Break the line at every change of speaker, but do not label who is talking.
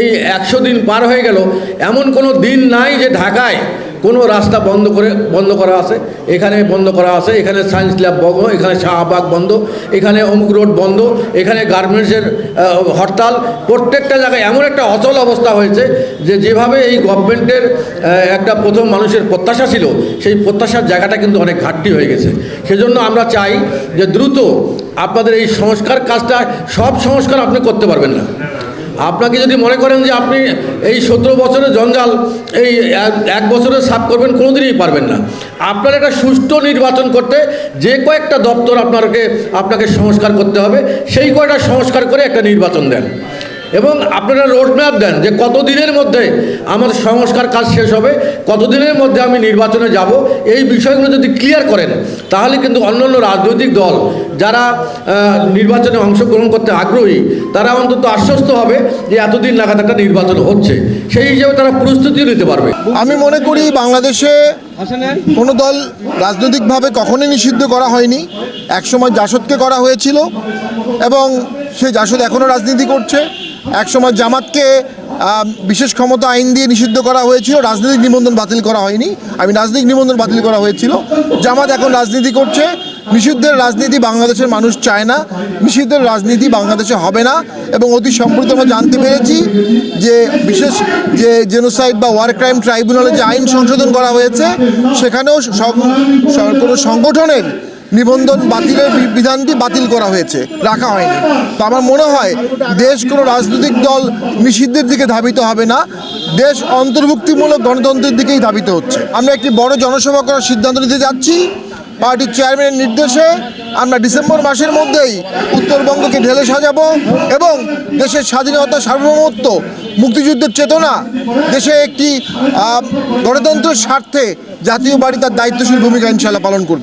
এই একশো দিন পার হয়ে গেল, এমন কোনো দিন নাই যে ঢাকায় কোনো রাস্তা বন্ধ করে, বন্ধ করা আছে। এখানে বন্ধ করা আছে, এখানে সায়েন্স ল্যাব বন্ধ, এখানে শাহবাগ বন্ধ, এখানে অমুক রোড বন্ধ, এখানে গার্মেন্টসের হরতাল। প্রত্যেকটা জায়গায় এমন একটা অচল অবস্থা হয়েছে যে যেভাবে এই গভর্নমেন্টের একটা প্রথম মানুষের প্রত্যাশা ছিল, সেই প্রত্যাশার জায়গাটা কিন্তু অনেক ঘাটতি হয়ে গেছে। সেজন্য আমরা চাই যে দ্রুত আপনাদের এই সংস্কার কাজটা, সব সংস্কার আপনি করতে পারবেন না। আপনাকে যদি মনে করেন যে আপনি এই সতেরো বছরের জঞ্জাল, এই এক- বছরে সাফ করবেন, কোনোদিনই পারবেন না। আপনার একটা সুষ্ঠু নির্বাচন করতে যে কয়েকটা দপ্তর আপনাকে আপনাকে সংস্কার করতে হবে, সেই কয়টা সংস্কার করে একটা নির্বাচন দেন। এবং আপনারা রোড ম্যাপ দেন যে কত দিনের মধ্যে আমার সংস্কার কাজ শেষ হবে, কতদিনের মধ্যে আমি নির্বাচনে যাব, এই বিষয়গুলো যদি ক্লিয়ার করেন, তাহলে কিন্তু অন্যান্য রাজনৈতিক দল যারা নির্বাচনে অংশগ্রহণ করতে আগ্রহী, তারা অন্তত আশ্বস্ত হবে যে এতদিন নাগাদ একটা নির্বাচন হচ্ছে। সেই হিসেবে তারা প্রস্তুতিও নিতে পারবে।
আমি মনে করি বাংলাদেশে কোনো দল রাজনৈতিকভাবে কখনোই নিষিদ্ধ করা হয়নি। একসময় জাসদকে করা হয়েছিল এবং সেই জাসদ এখনও রাজনীতি করছে। একসময় জামাতকে বিশেষ ক্ষমতা আইন দিয়ে নিষিদ্ধ করা হয়েছিল, রাজনৈতিক নিবন্ধন বাতিল করা হয়নি। আমি রাজনৈতিক নিবন্ধন বাতিল করা হয়েছিল। জামাত এখন রাজনীতি করছে। নিষিদ্ধের রাজনীতি বাংলাদেশের মানুষ চায় না। নিষিদ্ধের রাজনীতি বাংলাদেশে হবে না। এবং অতি সম্প্রতি আমরা জানতে পেরেছি যে বিশেষ যে জেনোসাইড বা ওয়ার ক্রাইম ট্রাইব্যুনালে যে আইন সংশোধন করা হয়েছে, সেখানেও কোনো সংগঠনের নিবন্ধন বাতিলের বিধানটি বাতিল করা হয়েছে, রাখা হয়নি। তো আমার মনে হয় দেশ কোনো রাজনৈতিক দল নিষিদ্ধের দিকে ধাবিত হবে না, দেশ অন্তর্ভুক্তিমূলক গণতন্ত্রের দিকেই ধাবিত হচ্ছে। আমরা একটি বড় জনসভা করার সিদ্ধান্ত নিতে যাচ্ছি, পার্টির চেয়ারম্যানের নির্দেশে আমরা ডিসেম্বর মাসের মধ্যেই উত্তরবঙ্গকে ঢেলে সাজাবো এবং দেশের স্বাধীনতা, সার্বভৌমত্ব, মুক্তিযুদ্ধের চেতনা, দেশে একটি গণতন্ত্রের স্বার্থে জাতীয় বাড়ি তার দায়িত্বশীল ভূমিকা ইনশাল্লাহ পালন করবে।